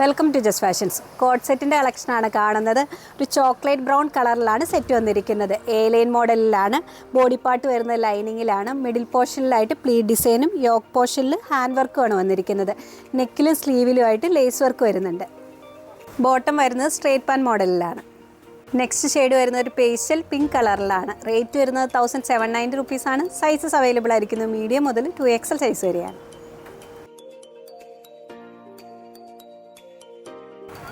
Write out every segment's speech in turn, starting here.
Welcome to Jas fashions. Coat സെറ്റിന്റെ കളക്ഷനാണ് കാണുന്നത്. ഒരു ചോക്ലേറ്റ് ബ്രൗൺ കളറിലാണ് സെറ്റ് വന്നിരിക്കുന്നത്. എ ലൈൻ മോഡലിലാണ്. ബോഡി പാർട്ട് വരുന്ന ലൈനിങ്ങിലാണ്. മിഡിൽ പോർഷനിലായിട്ട് പ്ലീ ഡിസൈനും യോക്ക് പോർഷനിൽ ഹാൻഡ് വർക്കുമാണ് വന്നിരിക്കുന്നത്. നെക്കിലും സ്ലീവിലുമായിട്ട് ലേസ് വർക്ക് വരുന്നുണ്ട്. ബോട്ടം വരുന്നത് സ്ട്രേറ്റ് പാൻ മോഡലിലാണ്. നെക്സ്റ്റ് ഷെയ്ഡ് വരുന്ന ഒരു പേസ്റ്റൽ പിങ്ക് കളറിലാണ്. റേറ്റ് വരുന്നത് തൗസൻഡ് സെവൻ നയന്റി റുപ്പീസാണ് സൈസസ് അവൈലബിൾ ആയിരിക്കുന്നത് മീഡിയം മുതൽ ടു എക്സൽ സൈസ് വരെയാണ്.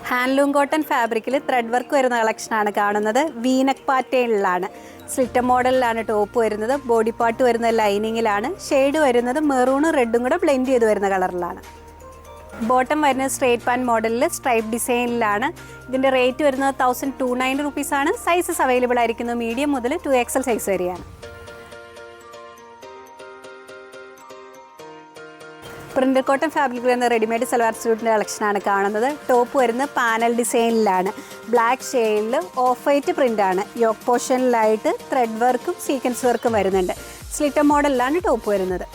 ഹാൻഡ്ലൂം കോട്ടൺ ഫാബ്രിക്കിൽ ത്രെഡ് വർക്ക് വരുന്ന കളക്ഷനാണ് കാണുന്നത്. വീനക് പാറ്റേണിലാണ് സ്ലിറ്റർ മോഡലിലാണ് ടോപ്പ് വരുന്നത്. ബോഡി പാർട്ട് വരുന്നത് ലൈനിങ്ങിലാണ് ഷെയ്ഡ് വരുന്നത് മെറൂണും റെഡും കൂടെ ബ്ലെൻഡ് ചെയ്ത് വരുന്ന കളറിലാണ് ബോട്ടം വരുന്നത് സ്ട്രേറ്റ് പാൻ മോഡലിൽ സ്ട്രൈപ്പ് ഡിസൈനിലാണ് ഇതിന്റെ റേറ്റ് വരുന്നത് തൗസൻഡ് ടു നയൻ റുപ്പീസാണ് സൈസസ് അവൈലബിൾ ആയിരിക്കുന്നത് മീഡിയം മുതൽ ടു എക്സൽ സൈസ് വരെയാണ്. പ്രിന്റർ കോട്ടൺ ഫാബ്രിക് വരുന്ന റെഡിമെയ്ഡ് സൽവാർ സ്യൂട്ടിന്റെ കളക്ഷനാണ് കാണുന്നത്. ടോപ്പ് വരുന്ന പാനൽ ഡിസൈനിലാണ് ബ്ലാക്ക് ഷെയ്ഡിൽ ഓഫ് വൈറ്റ് പ്രിന്റാണ് യോക്ക് പോർഷനിലായിട്ട് ത്രെഡ് വർക്കും സീക്വൻസ് വർക്കും വരുന്നുണ്ട്. സ്ലിറ്റർ മോഡലിലാണ് ടോപ്പ് വരുന്നത്.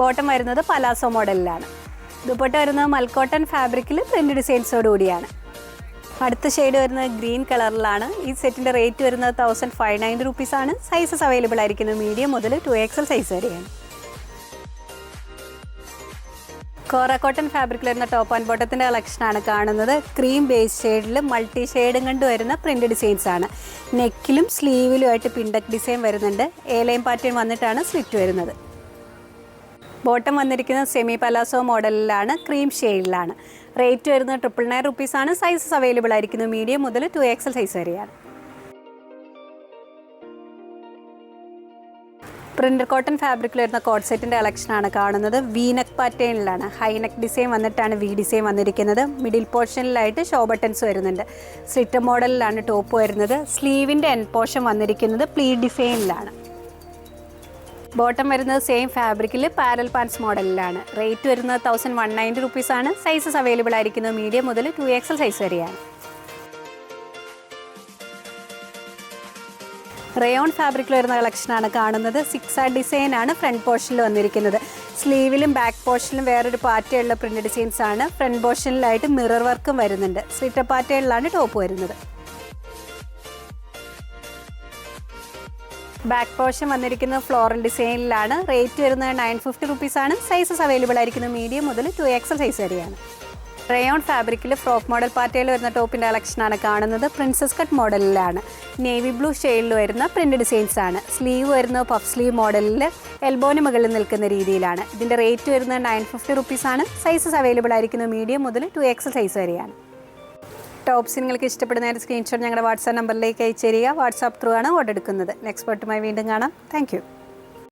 ബോട്ടം വരുന്നത് പലാസോ മോഡലിലാണ് ദുപ്പട്ട വരുന്നത് മൽക്കോട്ടൺ ഫാബ്രിക്കിൽ പ്രിന്റ് ഡിസൈൻസോടുകൂടിയാണ് അടുത്ത ഷെയ്ഡ് വരുന്നത് ഗ്രീൻ കളറിലാണ് ഈ സെറ്റിന്റെ റേറ്റ് വരുന്നത് തൗസൻഡ് ഫൈവ് നയന്റി റുപ്പീസാണ് സൈസസ് അവൈലബിൾ ആയിരിക്കുന്നത് മീഡിയം മുതൽ ടു എക്സൽ സൈസ് വരെയാണ്. കോറ കോട്ടൺ ഫാബ്രിക്കിൽ വരുന്ന ടോപ്പ് ആൻഡ് ബോട്ടത്തിന്റെ കളക്ഷനാണ് കാണുന്നത്. ക്രീം ബേസ് ഷെയ്ഡിൽ മൾട്ടി ഷെയ്ഡും കൊണ്ട് വരുന്ന പ്രിന്റ് ഡിസൈൻസ് ആണ്. നെക്കിലും സ്ലീവിലുമായിട്ട് പിണ്ടക് ഡിസൈൻ വരുന്നുണ്ട്. ഏലയും പാറ്റേൺ വന്നിട്ടാണ് സ്ലിറ്റ് വരുന്നത്. ബോട്ടം വന്നിരിക്കുന്ന സെമി പലാസോ മോഡലിലാണ് ക്രീം ഷെയ്ഡിലാണ് റേറ്റ് വരുന്നത് ട്രിപ്പിൾ നയൻ റുപ്പീസാണ് സൈസസ് അവൈലബിൾ ആയിരിക്കുന്നത് മീഡിയം മുതൽ ടു എക്സൽ സൈസ് വരെയാണ്. പ്രിന്റർ കോട്ടൺ ഫാബ്രിക്കിൽ വരുന്ന കോട്ട് സെറ്റിന്റെ കളക്ഷനാണ് കാണുന്നത്. വീനക് പാറ്റേണിലാണ് ഹൈനെക്ക് ഡിസൈൻ വന്നിട്ടാണ് വി ഡിസൈൻ വന്നിരിക്കുന്നത്. മിഡിൽ പോർഷനിലായിട്ട് ഷോ ബട്ടൺസ് വരുന്നുണ്ട്. സ്ലിറ്റർ മോഡലിലാണ് ടോപ്പ് വരുന്നത്. സ്ലീവിന്റെ എൻ പോർഷൻ വന്നിരിക്കുന്നത് പ്ലീ ഡിസൈനിലാണ് ബോട്ടം വരുന്നത് സെയിം ഫാബ്രിക്കിൽ പാരൽ പാൻസ് മോഡലിലാണ് റേറ്റ് വരുന്നത് തൗസൻഡ് വൺ നയന്റി റുപ്പീസാണ് സൈസസ് അവൈലബിൾ ആയിരിക്കുന്നത് മീഡിയം മുതൽ ടു എക്സൽ സൈസ് വരെയാണ്. റയോൺ ഫാബ്രിക്കിൽ വരുന്ന കളക്ഷനാണ് കാണുന്നത്. സിക്സ് ആ ഡിസൈൻ ആണ് ഫ്രണ്ട് പോർഷനിൽ വന്നിരിക്കുന്നത്. സ്ലീവിലും ബാക്ക് പോർഷനിലും വേറൊരു പാറ്റയുള്ള പ്രിന്റ് ഡിസൈൻസ് ആണ്. ഫ്രണ്ട് പോർഷനിലായിട്ട് മിറർ വർക്കും വരുന്നുണ്ട്. സ്ലിറ്റർ പാറ്റേണിലാണ് ടോപ്പ് വരുന്നത്. ബാക്ക് പോർഷൻ വന്നിരിക്കുന്ന ഫ്ലോറൽ ഡിസൈനിലാണ്. റേറ്റ് വരുന്നത് നയൻ ഫിഫ്റ്റി റുപ്പീസാണ്. സൈസസ് അവൈലബിൾ ആയിരിക്കുന്നത് മീഡിയം മുതൽ ടു എക്സൽ സൈസ് വരെയാണ്. റയോൺ ഫാബ്രിക്കിൽ ഫ്രോക്ക് മോഡൽ പാറ്റയിൽ വരുന്ന ടോപ്പിന്റെ കളക്ഷനാണ് കാണുന്നത്. Princess cut മോഡലിലാണ്. നേവി ബ്ലൂ ഷെയ്ഡിൽ വരുന്ന പ്രിന്റ് ഡിസൈൻസ് ആണ് സ്ലീവ് വരുന്നത് പഫ് സ്ലീവ് മോഡലിൽ എൽബോന് മുകളിൽ നിൽക്കുന്ന രീതിയിലാണ്. ഇതിന്റെ റേറ്റ് വരുന്നത് നയൻ ഫിഫ്റ്റി റുപ്പീസാണ്. സൈസസ് അവൈലബിൾ ആയിരിക്കുന്നത് മീഡിയം മുതൽ ടു എക്സ് സൈസ് വരെയാണ്. ടോപ്സ് നിങ്ങൾക്ക് ഇഷ്ടപ്പെടുന്ന സ്ക്രീൻഷോട്ട് ഞങ്ങളുടെ വാട്സാപ്പ് നമ്പറിലേക്ക് അയച്ചു തരിക. വാട്സാപ്പ് ത്രൂ ആണ് ഓർഡർ എടുക്കുന്നത്. നെക്സ്റ്റ് പോട്ടുമായി വീണ്ടും കാണാം. താങ്ക്